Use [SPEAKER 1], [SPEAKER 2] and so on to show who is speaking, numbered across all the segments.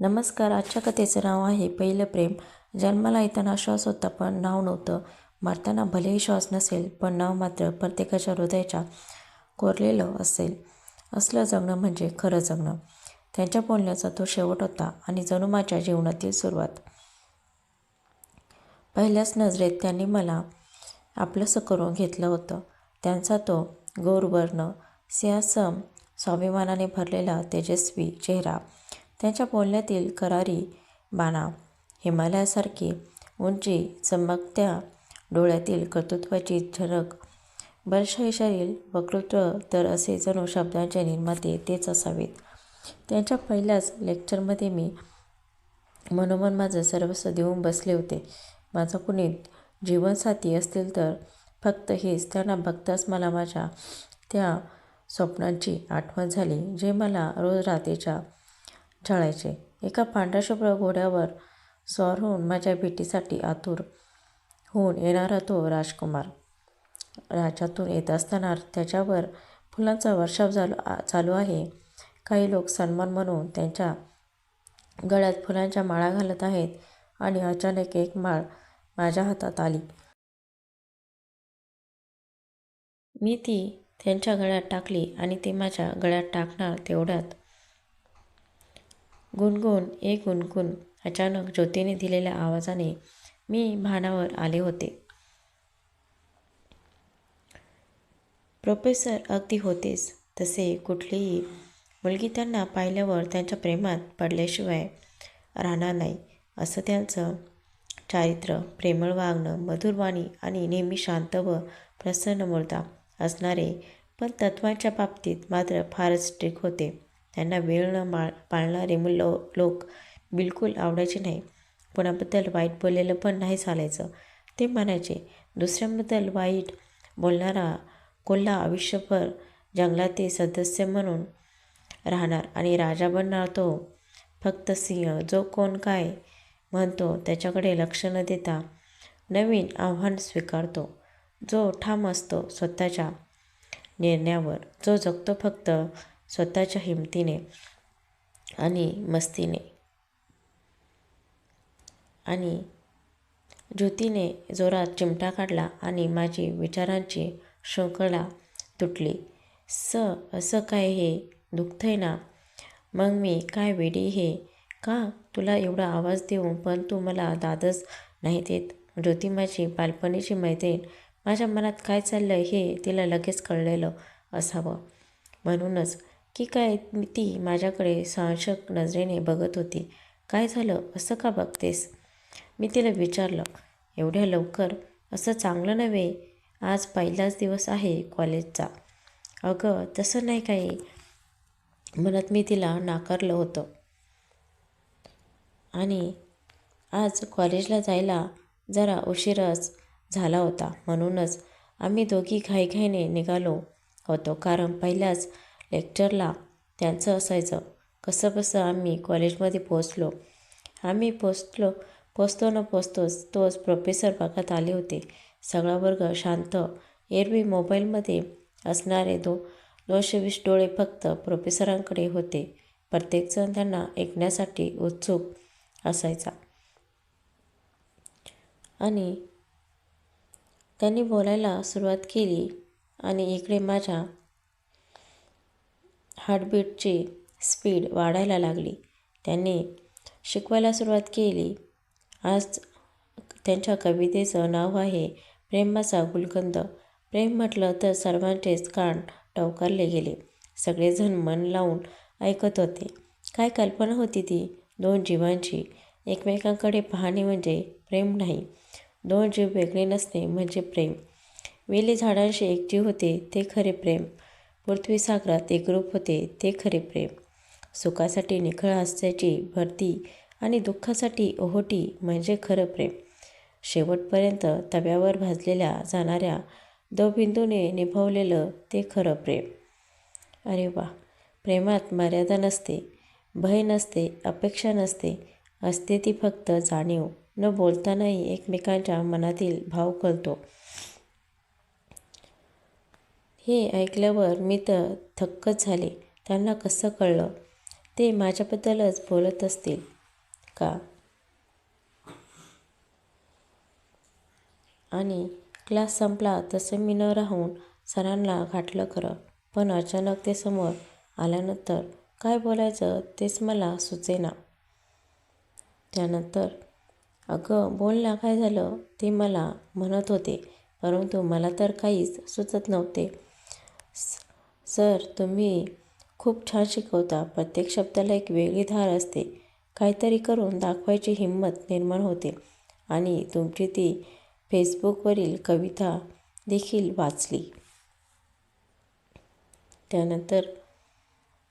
[SPEAKER 1] नमस्कार आजच्या कथेचं नाव आहे पहिलं प्रेम. जन्माला येताना श्वास होता पण नाव नव्हतं. मरताना भलेही श्वास नसेल पण नाव मात्र प्रत्येकाच्या हृदयाच्या कोरलेलं असेल. असलं जगणं म्हणजे खरं जगणं. त्यांच्या बोलण्याचा तो शेवट होता आणि जनुमाच्या जीवनातील सुरुवात. पहिल्याच नजरेत त्यांनी मला आपलंसं करून घेतलं होतं. त्यांचा तो गौरवर्ण सिंहासम स्वाभिमानाने भरलेला तेजस्वी चेहरा. त्यांच्या बोलण्यातील करारी बाणा हिमालयासारखी उंची चमकत्या डोळ्यातील कर्तृत्वाची झलक बर्षाईशारील वक्तृत्व तर असे जणू शब्दांचे निर्माते तेच असावेत. त्यांच्या पहिल्याच लेक्चरमध्ये मी मनोमन माझं सर्वस्व देऊन बसले होते. माझं कुणी जीवनसाथी असतील तर फक्त हेच त्यांना बघताच मला माझ्या त्या स्वप्नांची आठवण झाली जे मला रोज रात्रीच्या छळायचे एका पांढऱ्याशुभ्र घोड्यावर स्वार होऊन माझ्या भेटीसाठी आतुर होऊन येणारा तो राजकुमार. राज्यातून येत असताना त्याच्यावर फुलांचा वर्षाव झालो चालू आहे. काही लोक सन्मान म्हणून त्यांच्या गळ्यात फुलांच्या माळा घालत आहेत आणि अचानक एक माळ माझ्या हातात आली. मी ती त्यांच्या गळ्यात टाकली आणि ती माझ्या गळ्यात टाकणार तेवढ्यात गुणगुण ए गुणगुण अचानक ज्योतीने दिलेल्या आवाजाने मी भानावर आले होते. प्रोफेसर अगदी होतेच तसे कुठलीही मुलगी त्यांना पाहिल्यावर त्यांच्या प्रेमात पडल्याशिवाय राहणार नाही असं त्यांचं चारित्र्य प्रेमळ वागणं मधुरवाणी आणि नेहमी शांत व प्रसन्न मुर्दा असणारे पण तत्वांच्या बाबतीत मात्र फारच स्ट्रिक होते. त्यांना वेळ न माळ पाळणारे मुलं लोक बिलकुल आवडायचे नाही. कोणाबद्दल वाईट बोललेलं पण नाही चालायचं. ते म्हणायचे दुसऱ्यांबद्दल वाईट बोलणारा कोल्हा आयुष्यभर जंगलातील सदस्य म्हणून राहणार आणि राजा बनणार तो फक्त सिंह जो कोण काय म्हणतो त्याच्याकडे लक्ष न देता नवीन आव्हान स्वीकारतो. जो ठाम असतो स्वतःच्या निर्णयावर. जो जगतो फक्त स्वतःच्या हिमतीने आणि मस्तीने. आणि ज्योतीने जोरात चिमटा काढला आणि माझी विचारांची शृंखला तुटली. स असं काय हे? दुखतंय ना? मग मी काय वेडी हे? का तुला एवढा आवाज देऊन पण तू मला दादच नाही देत ज्योती माझी बालपणीची मैत्रीण. माझ्या मनात काय चाललं हे तिला लगेच कळलेलं असावं. म्हणूनच की काय ती माझ्याकडे संशक नजरेने बघत होती. काय झालं? असं का बघतेस? मी तिला विचारलं. एवढ्या लवकर? असं चांगलं नव्हे. आज पहिलाच दिवस आहे कॉलेजचा. अगं तसं नाही काही. म्हणत मी तिला नाकारलं होतं. आणि आज कॉलेजला जायला जरा उशीरच झाला होता. म्हणूनच आम्ही दोघी घाईघाईने निघालो होतो. कारण पहिल्याच लेक्चरला त्यांचं असायचं. कसं बसं आम्ही कॉलेजमध्ये पोचलो आम्ही पोचलो पोचतो न पोचतोच तोच प्रोफेसर भागात आले होते. सगळा वर्ग शांत. एरवी मोबाईलमध्ये असणारे दो दोनशे वीस डोळे फक्त प्रोफेसरांकडे होते. प्रत्येकजण त्यांना ऐकण्यासाठी उत्सुक असायचा. आणि त्यांनी बोलायला सुरुवात केली आणि इकडे माझ्या हार्टबीटची स्पीड वाढायला लागली. त्यांनी शिकवायला सुरुवात केली. आज त्यांच्या कवितेचं नाव आहे प्रेमाचा गुलकंद प्रेम म्हटलं तर सर्वांचेच कान टवकारले गेले. सगळेजण मन लावून ऐकत होते. काय कल्पना होती ती? दोन जीवांची. एकमेकांकडे पाहणे म्हणजे प्रेम नाही. दोन जीव वेगळे नसणे म्हणजे प्रेम. वेली झाडांशी एकजीव होते ते खरे प्रेम. पृथ्वीसागरात एकरूप होते ते खरे प्रेम. सुखासाठी निखळ हास्याची भरती आणि दुःखासाठी ओहोटी म्हणजे खरं प्रेम. शेवटपर्यंत तव्यावर भाजलेल्या जाणाऱ्या दवबिंदूने निभावलेलं ते खरं प्रेम. अरे वा प्रेमात मर्यादा नसते भय नसते अपेक्षा नसते असते ती फक्त जाणीव. न बोलतानाही एकमेकांच्या मनातील भाव कळतो. हे ऐकल्यावर मी तर थक्कच झाले. त्यांना कसं कळलं? ते माझ्याबद्दलच बोलत असतील का? आणि क्लास संपला तसं मी न राहून सरांना घाटलं खरं. पण अचानक ते समोर आल्यानंतर काय बोलायचं तेच मला सुचेना. त्यानंतर अगं बोल ना काय झालं? ते मला म्हणत होते. परंतु मला तर काहीच सुचत नव्हते. सर तुम्ही खूप छान शिकवता. प्रत्येक शब्दाला एक वेगळी धार असते. काहीतरी करून दाखवायची हिंमत निर्माण होते आणि तुमची ती फेसबुकवरील कविता देखील वाचली. त्यानंतर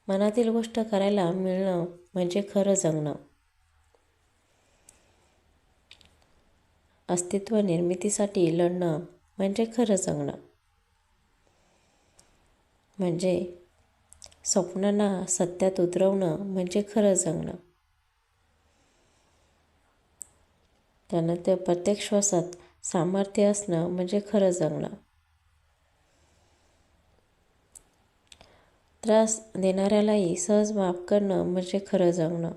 [SPEAKER 1] मनातील गोष्ट करायला मिळणं म्हणजे खरं जगणं. अस्तित्व निर्मितीसाठी लढणं म्हणजे खरं जगणं. म्हणजे स्वप्नांना सत्यात उतरवणं म्हणजे खरं जगणं. त्यानंतर प्रत्येक श्वासात सामर्थ्य असणं म्हणजे खरं जगणं. त्रास देणाऱ्यालाही सहज माफ करणं म्हणजे खरं जगणं.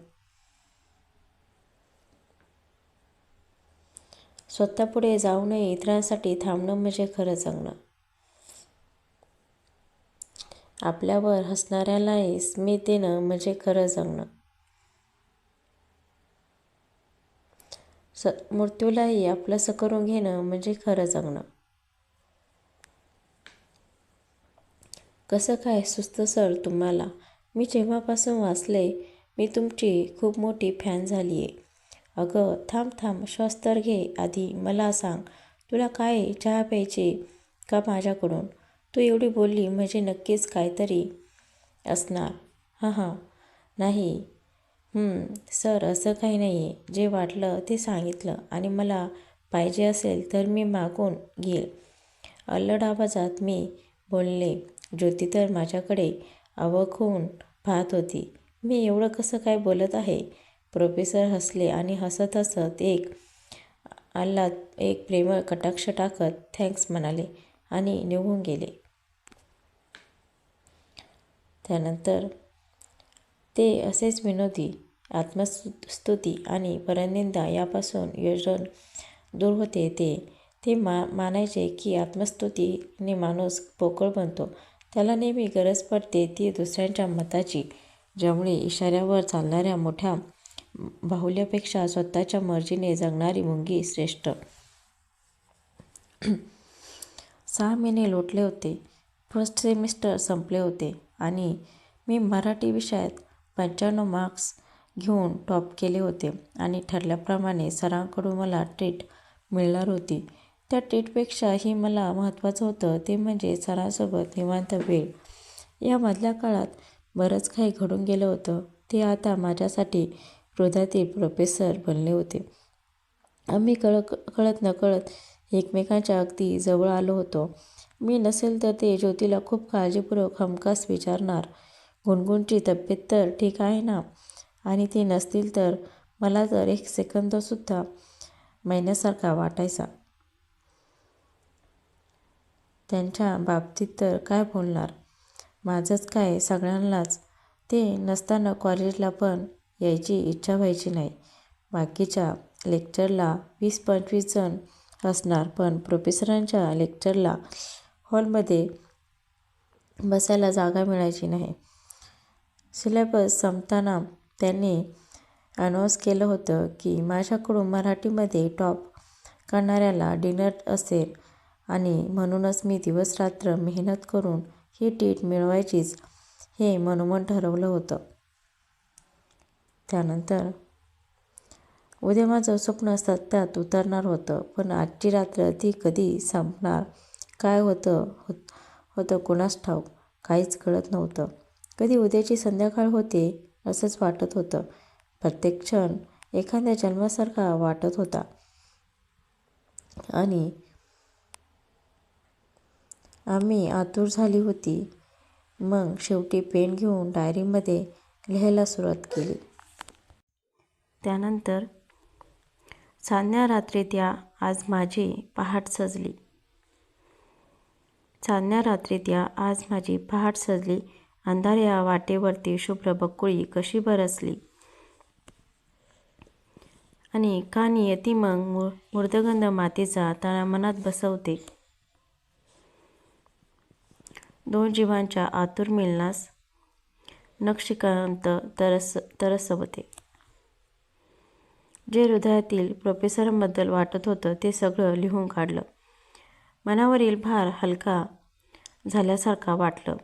[SPEAKER 1] स्वतःपुढे जाऊनही इतरांसाठी थांबणं म्हणजे खरं जगणं. आपल्यावर हसणाऱ्यालाही स्मित देणं म्हणजे खरं जगणं स मृत्यूलाही आपलंसं करून घेणं म्हणजे खरं जगणं कसं काय सुस्त सर तुम्हाला? मी जेव्हापासून वाचले मी तुमची खूप मोठी फॅन झाली आहे अगं थांब थांब श्वास तर घे आधी मला सांग तुला काय चहा प्यायची का माझ्याकडून? तू एवढी बोलली म्हणजे नक्कीच काहीतरी असणार. हां हां. नाही. सर असं काही नाही आहे जे वाटलं ते सांगितलं आणि मला पाहिजे असेल तर मी मागून घेईल. अल्लड आवाजात मी बोलले ज्योती तर माझ्याकडे अवक होऊन पाहत होती. मी एवढं कसं काय बोलत आहे? प्रोफेसर हसले आणि हसत हसत एक आल्ला एक प्रेमळ कटाक्ष टाकत थँक्स म्हणाले आणि निघून गेले. त्यानंतर ते असेच विनोदी आत्मस्तुती आणि परनिंदा यापासून योजन दूर होते. ते ते मा मानायचे की आत्मस्तुतीने माणूस पोकळ बनतो. त्याला नेहमी गरज पडते ती दुसऱ्यांच्या मताची ज्यामुळे इशाऱ्यावर चालणाऱ्या मोठ्या बाहुल्यापेक्षा स्वतःच्या मर्जीने जगणारी मुंगी श्रेष्ठ. सहा महिने लोटले होते. फर्स्ट सेमिस्टर संपले होते आणि मी मराठी विषयात पंच्याण्णव मार्क्स घेऊन टॉप केले होते आणि ठरल्याप्रमाणे सरांकडून मला ट्रीट मिळणार होती. त्या ट्रीटपेक्षाही मला महत्त्वाचं होतं ते म्हणजे सरांसोबत निवांत वेळ. या मधल्या काळात बरंच काही घडून गेलं होतं. ते आता माझ्यासाठी हृदयातील प्रोफेसर बनले होते. आम्ही कळ कळत नकळत एकमेकांच्या अगदी जवळ आलो होतो. मी नसेल तर ते ज्योतीला खूप काळजीपूर्वक हमखास विचारणार. गुणगुणची तब्येत तर ठीक आहे ना? आणि ती नसतील तर मला तर एक सेकंदसुद्धा महिन्यासारखा वाटायचा. त्यांच्या बाबतीत तर काय बोलणार? माझंच काय सगळ्यांनाच? ते नसताना कॉलेजला पण यायची इच्छा व्हायची नाही. बाकीच्या लेक्चरला वीस पंचवीस जण असणार पण प्रोफेसरांच्या लेक्चरला हॉलमध्ये बसायला जागा मिळायची नाही. सिलेबस संपताना त्यांनी अनाऊन्स केलं होतं की माझ्याकडून मराठीमध्ये टॉप करणाऱ्याला डिनर असेल आणि म्हणूनच मी दिवसरात्र मेहनत करून ही टीट मिळवायचीच हे मनोमन ठरवलं होतं. त्यानंतर उद्या माझं स्वप्न सत्यात उतरणार होतं पण आजची रात्र ती कधी संपणार काय होतं? होत होतं कुणास ठाऊक? काहीच कळत नव्हतं. कधी उद्याची संध्याकाळ होते असंच वाटत होतं. प्रत्येक क्षण एखाद्या जन्मासारखा वाटत होता. आणि आम्ही आतुर झाली होती. मग शेवटी पेन घेऊन डायरीमध्ये लिहायला सुरुवात केली. त्यानंतर चांदण्या रात्री त्या आज माझी पहाट सजली. चांदण्या रात्रीत या. आज माझी पहाट सजली. अंधार या वाटेवरती शुभ्र बकुळी कशी बरसली? आणि कानी येती मग मूळ मुर्दगंध मातीचा तळा मनात बसवते. दोन जीवांच्या आतुर मिलनास नक्षिकांत तरस तरसवते. जे हृदयातील प्रोफेसरांबद्दल वाटत होतं ते सगळं लिहून काढलं. मनावरील भार हलका झाल्यासारखा वाटलं.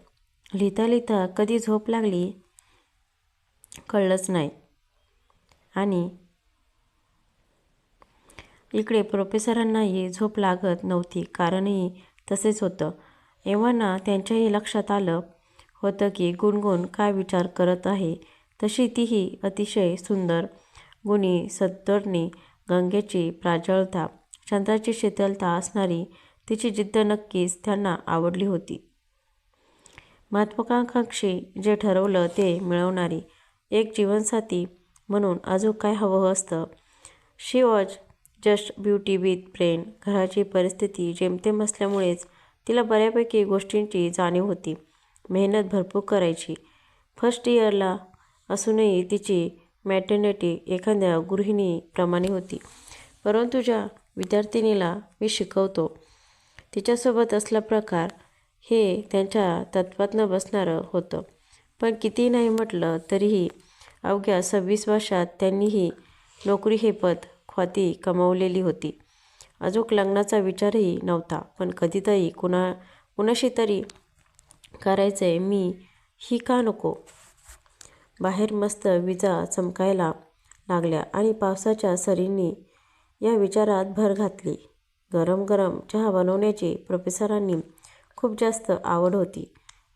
[SPEAKER 1] लिहिता लिहिता कधी झोप लागली कळलंच नाही. आणि इकडे प्रोफेसरांनाही झोप लागत नव्हती कारणही तसेच होतं. एव्हाना त्यांच्याही लक्षात आलं होतं की गुणगुण काय विचार करत आहे. तशी तीही अतिशय सुंदर गुणी सत्तरणी गंगेची प्राजळता चंद्राची शीतलता असणारी तिची जिद्द नक्कीच त्यांना आवडली होती. महत्त्वाकांक्षी जे ठरवलं ते मिळवणारी एक जीवनसाथी म्हणून अजून काय हवं असतं? She was just beauty with brain घराची परिस्थिती जेमतेम असल्यामुळेच तिला बऱ्यापैकी गोष्टींची जाणीव होती. मेहनत भरपूर करायची. फर्स्ट इयरला असूनही तिची मॅटर्निटी एखाद्या गृहिणीप्रमाणे होती. परंतु ज्या विद्यार्थिनीला मी शिकवतो तिच्यासोबत असला प्रकार हे त्यांच्या तत्वातनं बसणारं होतं. पण कितीही नाही म्हटलं तरीही अवघ्या सव्वीस वर्षात त्यांनीही नोकरी हे पद ख्वाती कमावलेली होती. अजूक लग्नाचा विचारही नव्हता पण कधीतरी कुणा कुणाशी तरी करायचंय मी ही का नको? बाहेर मस्त विजा चमकायला लागल्या आणि पावसाच्या सरींनी या विचारात भर घातली. गरम गरम चहा बनवण्याची प्रोफेसरांनी खूप जास्त आवड होती.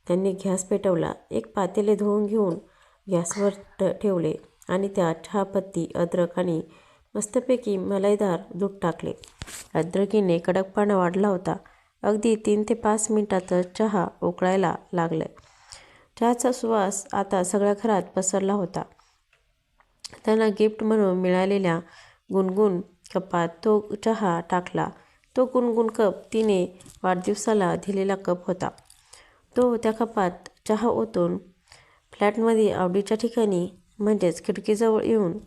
[SPEAKER 1] त्यांनी गॅस पेटवला एक पातेले धुवून घेऊन गॅसवर ठेवले आणि त्यात चहापत्ती अद्रक आणि मस्तपैकी मलाईदार दूध टाकले. अद्रकीने कडकपणा वाढला होता. अगदी तीन ते पाच मिनिटातच चहा उकळायला लागलं. चहाचा सुवास आता सगळ्या घरात पसरला होता. त्यांना गिफ्ट म्हणून मिळालेल्या गुणगुण कपात तो चहा टाकला. तो गुणगुण कप तिने वाढदिवसाला दिलेला कप होता. तो त्या कपात चहा ओतून फ्लॅटमध्ये आवडीच्या ठिकाणी म्हणजेच खिडकीजवळ येऊन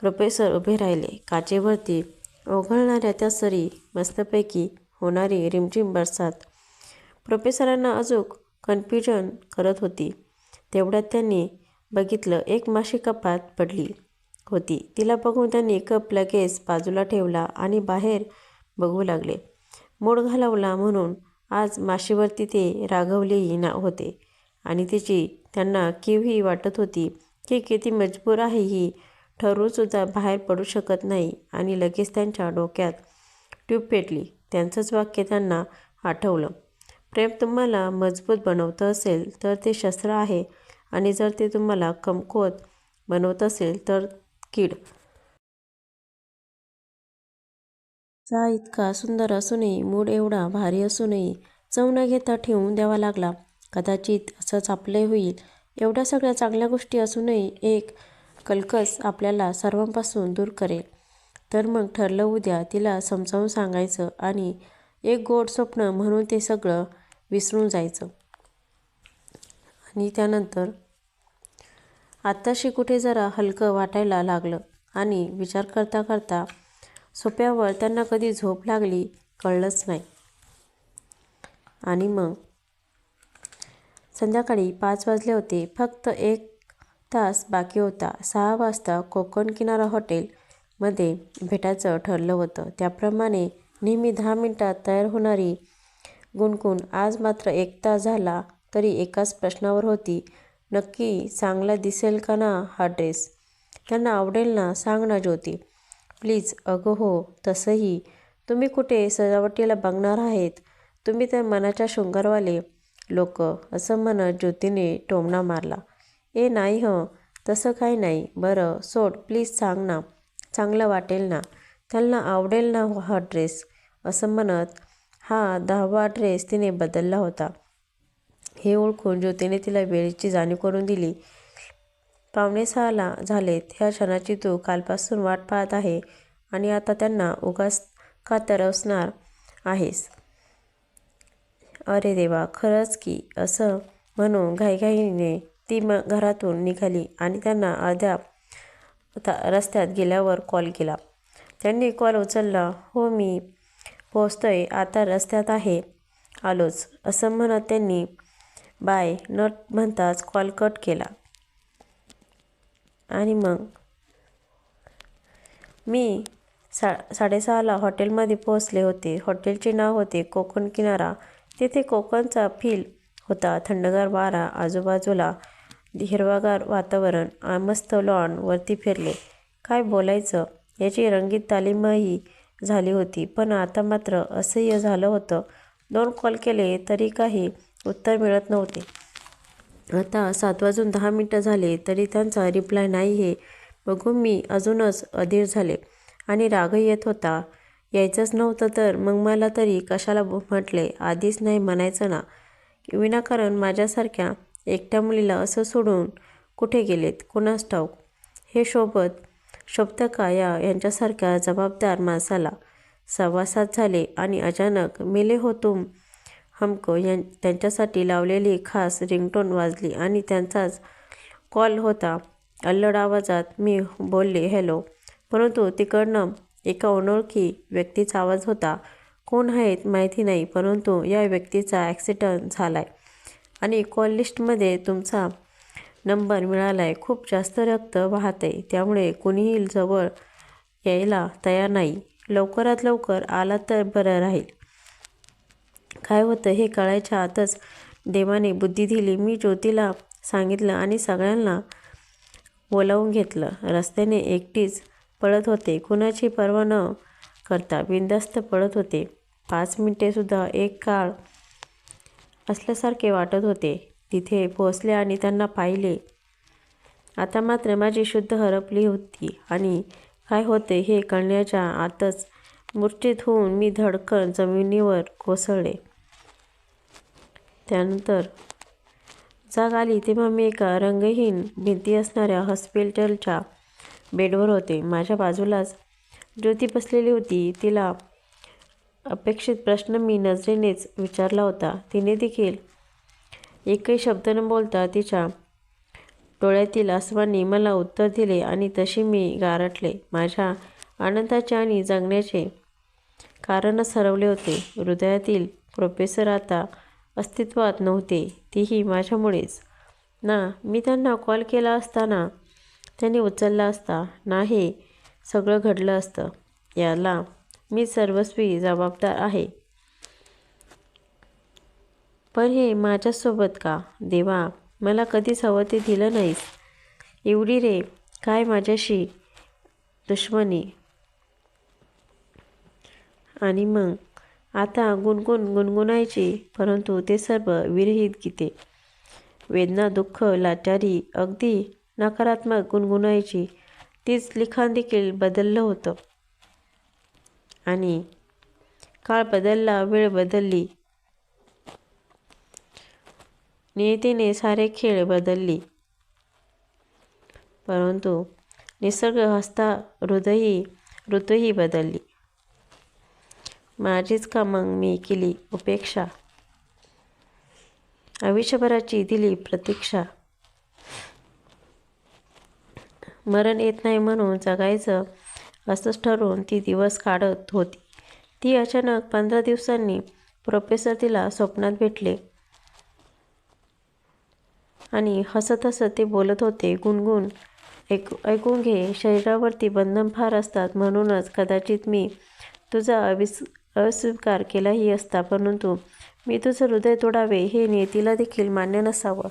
[SPEAKER 1] प्रोफेसर उभे राहिले. काचेवरती ओघळणाऱ्या त्या सरी मस्तपैकी होणारी रिमझिम बरसात. प्रोफेसरांना अजूक कन्फ्युजन करत होती. तेवढ्यात त्यांनी बघितलं एक माशी कपात पडली होती. तिला बघून त्यांनी कप लगेच बाजूला ठेवला आणि बाहेर बघू लागले. मूड घालवला म्हणून आज माशीवरती ते रागवलेही ना होते. आणि तिची त्यांना कीवही वाटत होती की किती मजबूर आहे ही. ठरवूनसुद्धा बाहेर पडू शकत नाही आणि लगेच त्यांच्या डोक्यात ट्यूब पेटली. त्यांचंच वाक्य त्यांना आठवलं. प्रेम तुम्हाला मजबूत बनवतं असेल तर ते शस्त्र आहे. आणि जर ते तुम्हाला कमकुवत बनवत असेल तर कीड. चा इतका सुंदर असूनही मूड एवढा भारी असूनही चव न घेता ठेवून द्यावा लागला. कदाचित असंच आपले होईल. एवढ्या सगळ्या चांगल्या गोष्टी असूनही एक कलकस आपल्याला सर्वांपासून दूर करेल. तर मग ठरलं उद्या तिला समजावून सांगायचं आणि एक गोड स्वप्न म्हणून ते सगळं विसरून जायचं. आणि त्यानंतर आत्ताशी कुठे जरा हलकं वाटायला लागलं आणि विचार करता करता सोप्यावर त्यांना कधी झोप लागली कळलंच नाही. आणि मग? संध्याकाळी पाच वाजले होते. फक्त एक तास बाकी होता. सहा वाजता कोकण किनारा हॉटेलमध्ये भेटायचं ठरलं होतं. त्याप्रमाणे नेहमी दहा मिनटात तयार होणारी गुणगुण आज मात्र एक तास झाला तरी एकाच प्रश्नावर होती. नक्की चांगला दिसेल का ना हा ड्रेस? त्यांना आवडेल ना सांग ना ज्योती. प्लीज अगं हो तसंही. तुम्ही कुठे सजावटीला बघणार आहेत? तुम्ही तर मनाच्या शृंगारवाले लोक असं म्हणत ज्योतीने टोमणा मारला. ए नाही हं तसं काही नाही. बरं सोड प्लीज सांग ना. चांगलं वाटेल ना. त्यांना आवडेल ना हा ड्रेस असं म्हणत हा दहावा ड्रेस तिने बदलला होता. हे ओळखून ज्योतीने तिला वेळेची जाणीव करून दिली. पावणे सहाला झालेत. ह्या क्षणाची तू कालपासून वाट पाहत आहे आणि आता त्यांना उगाच का तरसणार आहेस? अरे देवा खरंच की असं म्हणून घाईघाईने ती म घरातून निघाली आणि त्यांना अर्ध्या रस्त्यात गेल्यावर कॉल केला. त्यांनी कॉल उचलला हो मी पोचतोय आता रस्त्यात आहे आलोच असं म्हणत त्यांनी बाय न म्हणताच कॉल कट केला. आणि मग मी सा साडेसहाला हॉटेलमध्ये पोहोचले होते. हॉटेलचे नाव होते कोकण किनारा. तेथे कोकणचा फील होता. थंडगार वारा आजूबाजूला हिरवागार वातावरण मस्त लॉन वरती फिरले. काय बोलायचं? याची रंगीत तालीमही झाली होती. पण आता मात्र असह्य झालं होतं. दोन कॉल केले तरी काही उत्तर मिळत नव्हते. आता सात वाजून दहा मिनटं झाले तरी त्यांचा रिप्लाय नाही हे बघून मी अजूनच अधीर झाले आणि रागही येत होता. यायचंच नव्हतं तर मग मला तरी कशाला म्हटले? आधीच नाही म्हणायचं ना? विनाकारण माझ्यासारख्या एकट्या मुलीला असं सोडून कुठे गेलेत? कुणास ठाऊक? हे शोभत शोभतं का या यांच्यासारख्या जबाबदार माणसाला? सव्वा झाले आणि अचानक मेले होतुम हमको यां त्यांच्यासाठी लावलेली खास रिंगटोन वाजली आणि त्यांचाच कॉल होता. अल्लड आवाजात मी बोलले हॅलो. परंतु तिकडनं एका अनोळखी व्यक्तीचा आवाज होता. कोण आहेत माहिती नाही परंतु या व्यक्तीचा ॲक्सिडंट झाला आहे आणि कॉल लिस्टमध्ये तुमचा नंबर मिळाला आहे खूप जास्त रक्त वाहत आहे त्यामुळे कुणीही जवळ यायला तयार नाही. लवकरात लवकर आला तर बरं राहील. काय होतं हे कळायच्या आतच देवाने बुद्धी दिली. मी ज्योतीला सांगितलं आणि सगळ्यांना बोलावून घेतलं. रस्त्याने एकटीच पळत होते. कुणाची पर्वा न करता बिंदास्त पळत होते. पाच मिनिटेसुद्धा एक काळ असल्यासारखे वाटत होते. तिथे पोहोचले आणि त्यांना पाहिले. आता मात्र माझी शुद्ध हरपली होती. आणि काय होते हे कळण्याच्या आतच मूर्छित होऊन मी धडकन जमिनीवर कोसळले. त्यानंतर जाग आली तेव्हा मी एका रंगहीन भिंती असणाऱ्या हॉस्पिटलच्या बेडवर होते. माझ्या बाजूलाच ज्योती बसलेली होती. तिला अपेक्षित प्रश्न मी नजरेनेच विचारला होता. तिने देखील एकही शब्द न बोलता तिच्या डोळ्यातील आसमानी मला उत्तर दिले आणि तशी मी गारटले माझ्या आनंदाचे आणि जगण्याचे कारणच हरवले होते. हृदयातील प्रोफेसर आता अस्तित्वात नव्हते. तीही माझ्यामुळेच. ना मी त्यांना कॉल केला असताना त्यांनी उचलला असता. ना हे सगळं घडलं असतं. याला मी सर्वस्वी जबाबदार आहे. पण हे माझ्यासोबत का? देवा मला कधीच हवं ते दिलं नाहीस. एवढी रे काय माझ्याशी दुश्मनी? आणि मग? आता गुणगुण गुणगुणायची परंतु ते सर्व विरहित गीते. वेदना दुःख लाचारी अगदी नकारात्मक गुणगुणायची तीच लिखाण देखील बदललं होतं. आणि? काळ बदलला वेळ बदलली. नियतीने सारे खेळ बदलली. परंतु निसर्ग हस्ता हृदयी ऋतूही बदलली. माझीच का मग मी केली उपेक्षा. आयुष्यभराची दिली प्रतीक्षा. मरण येत नाही म्हणून जगायचं असंच ठरवून ती दिवस काढत होती. ती अचानक पंधरा दिवसांनी प्रोफेसर तिला स्वप्नात भेटले. आणि हसत हसत ते बोलत होते गुणगुण ऐकू ऐकून घे शरीरावरती बंधन फार असतात म्हणूनच कदाचित मी तुझा अविस् अस्वीकार केलाही असता परंतु मी तुझं हृदय तोडावे हे नियतीला देखील मान्य नसावं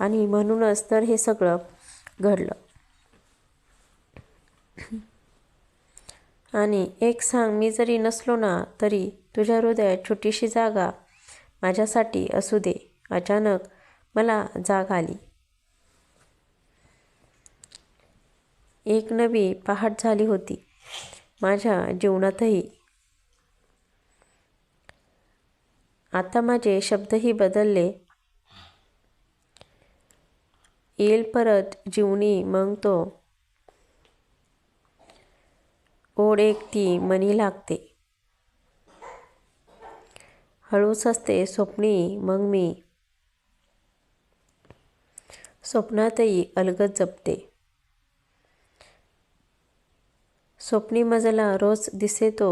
[SPEAKER 1] आणि म्हणूनच तर हे सगळं घडलं. आणि एक सांग मी जरी नसलो ना तरी तुझ्या हृदयात छोटीशी जागा माझ्यासाठी असू दे. अचानक मला जाग आली. एक नवी पहाट झाली होती. माझ्या जीवनातही आता माझे शब्दही बदलले. येईल परत जीवनी मग तो. ओढ एक ती मनी लागते. हळूच असते स्वप्नी मग मी. स्वप्नातही अलगद जपते. स्वप्नी मजला रोज दिसे तो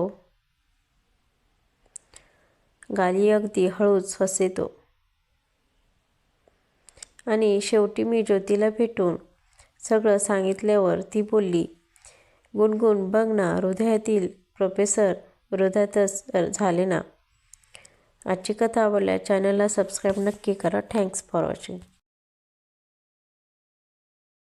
[SPEAKER 1] गाली अगदी हळूच हसे तो आणि शेवटी मी ज्योतीला भेटून सगळं सांगितल्यावर ती बोलली गुणगुण बघ ना हृदयातील प्रोफेसर हृदयातच झाले ना. आजची कथा आवडल्या चॅनलला सबस्क्राईब नक्की करा. Thanks for watching